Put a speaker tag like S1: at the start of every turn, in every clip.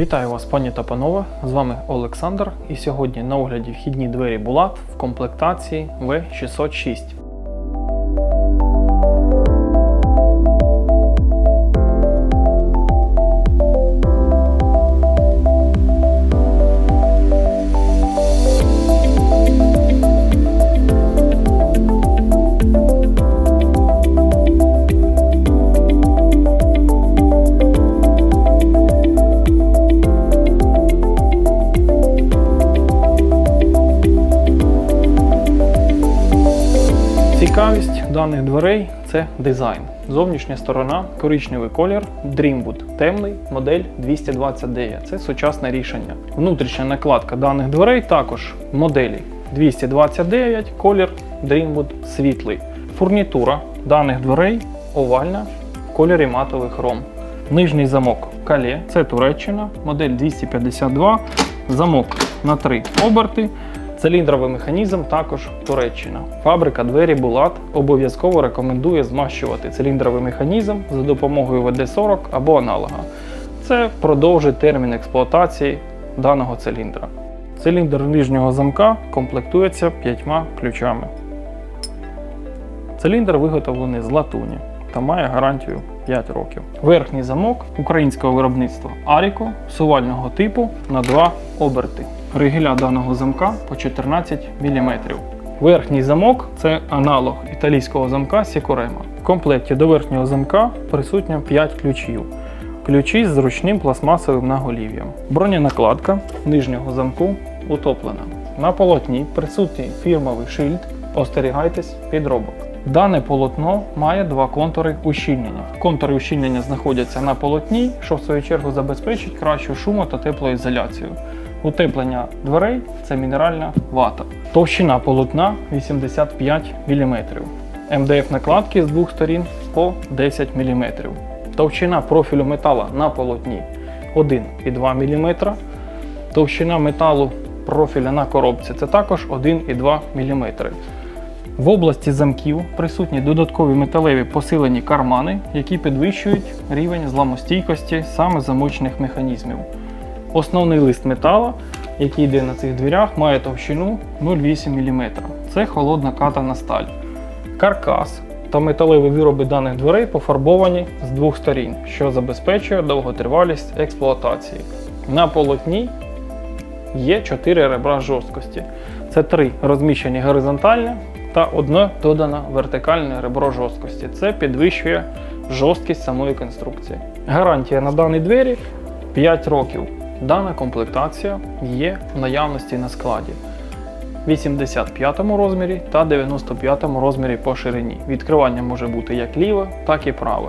S1: Вітаю вас, пані та панове! З вами Олександр. І сьогодні на огляді вхідні двері Булат в комплектації V606. Цікавість даних дверей це дизайн. Зовнішня сторона, коричневий колір, Dreamwood, темний, модель 229. Це сучасне рішення. Внутрішня накладка даних дверей також моделі 229, колір Dreamwood світлий. Фурнітура даних дверей овальна в кольорі матовий хром. Нижній замок Кале, це Туреччина, модель 252, замок на 3 оберти. Циліндровий механізм також Туреччина. Фабрика двері Булат обов'язково рекомендує змащувати циліндровий механізм за допомогою ВД-40 або аналога. Це продовжить термін експлуатації даного циліндра. Циліндр нижнього замка комплектується п'ятьма ключами. Циліндр виготовлений з латуні та має гарантію 5 років. Верхній замок українського виробництва Аріко сувального типу на 2 оберти. Ригеля даного замка по 14 мм. Верхній замок це аналог італійського замка Сікорема. В комплекті до верхнього замка присутньо 5 ключів. Ключі з зручним пластмасовим наголів'ям. Броненакладка нижнього замку утоплена. На полотні присутній фірмовий шильд. Остерігайтесь підробок. Дане полотно має два контури ущільнення. Контури ущільнення знаходяться на полотні, що в свою чергу забезпечить кращу шумо та теплоізоляцію. Утеплення дверей це мінеральна вата. Товщина полотна 85 мм. МДФ накладки з двох сторін по 10 мм. Товщина профілю метала на полотні 1,2 мм. Товщина металу профіля на коробці це також 1,2 мм. В області замків присутні додаткові металеві посилені кармани, які підвищують рівень зламостійкості саме замочних механізмів. Основний лист метала, який йде на цих дверях, має товщину 0,8 мм. Це холодна катана сталь. Каркас та металеві вироби даних дверей пофарбовані з двох сторін, що забезпечує довготривалість експлуатації. На полотні є 4 ребра жорсткості. Це 3 розміщені горизонтально та одне додане вертикальне ребро жорсткості. Це підвищує жорсткість самої конструкції. Гарантія на дані двері 5 років. Дана комплектація є в наявності на складі. в 85 розмірі та 95 розмірі по ширині. Відкривання може бути як ліве, так і праве.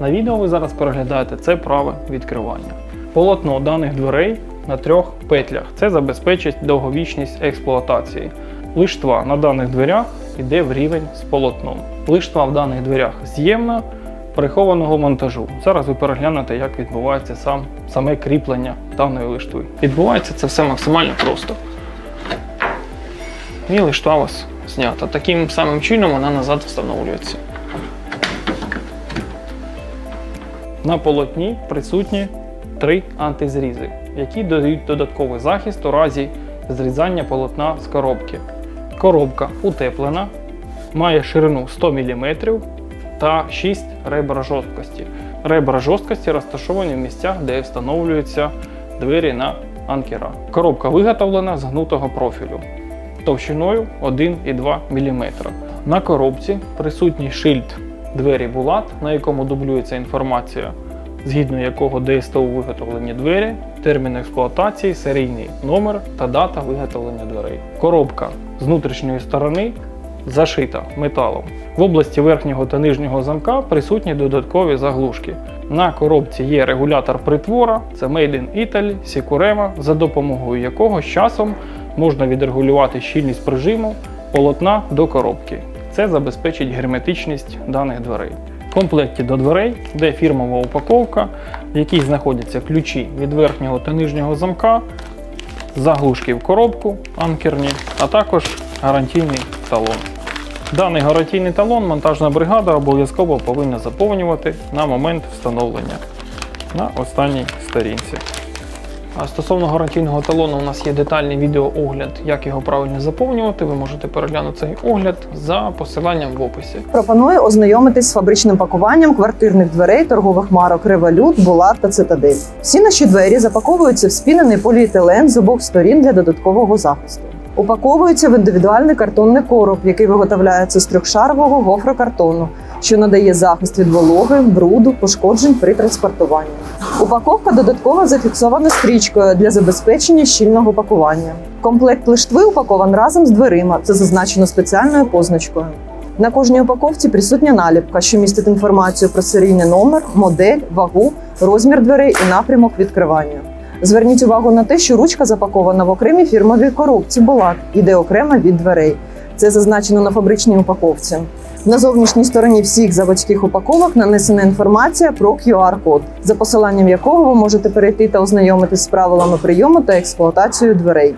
S1: На відео ви зараз переглядаєте це праве відкривання. Полотно даних дверей на трьох петлях. Це забезпечить довговічність експлуатації. Лиштва на даних дверях йде в рівень з полотном. Лиштва в даних дверях з'ємна прихованого монтажу. Зараз ви переглянете, як відбувається сам, саме кріплення даної лиштви. Відбувається це все максимально просто. І лиштва у вас знята. Таким самим чином вона назад встановлюється. На полотні присутні три антизрізи, які додають додатковий захист у разі зрізання полотна з коробки. Коробка утеплена, має ширину 100 мм та 6 ребер жорсткості. Ребра жорсткості розташовані в місцях, де встановлюються двері на анкера. Коробка виготовлена з гнутого профілю товщиною 1,2 мм. На коробці присутній шильд двері Булат, на якому дублюється інформація, згідно якого ДСТУ виготовлені двері, термін експлуатації, серійний номер та дата виготовлення дверей. Коробка з внутрішньої сторони зашита металом. В області верхнього та нижнього замка присутні додаткові заглушки. На коробці є регулятор притвора, це Made in Italy, Sicurema, за допомогою якого з часом можна відрегулювати щільність прижиму полотна до коробки. Це забезпечить герметичність даних дверей. В комплекті до дверей йде фірмова упаковка, в якій знаходяться ключі від верхнього та нижнього замка, заглушки в коробку анкерні, а також гарантійний талон. Даний гарантійний талон монтажна бригада обов'язково повинна заповнювати на момент встановлення на останній сторінці. А стосовно гарантійного талону, у нас є детальний відеоогляд, як його правильно заповнювати. Ви можете переглянути цей огляд за посиланням в описі.
S2: Пропоную ознайомитись з фабричним пакуванням квартирних дверей торгових марок Револют, Булат та Цитадель. Всі наші двері запаковуються в спінений поліетилен з обох сторін для додаткового захисту. Упаковуються в індивідуальний картонний короб, який виготовляється з трьохшарового гофрокартону, що надає захист від вологи, бруду, пошкоджень при транспортуванні. Упаковка додатково зафіксована стрічкою для забезпечення щільного пакування. Комплект лиштви упакован разом з дверима. Це зазначено спеціальною позначкою. На кожній упаковці присутня наліпка, що містить інформацію про серійний номер, модель, вагу, розмір дверей і напрямок відкривання. Зверніть увагу на те, що ручка запакована в окремій фірмовій коробці Булат, іде окремо від дверей. Це зазначено на фабричній упаковці. На зовнішній стороні всіх заводських упаковок нанесена інформація про QR-код, за посиланням якого ви можете перейти та ознайомитись з правилами прийому та експлуатацією дверей.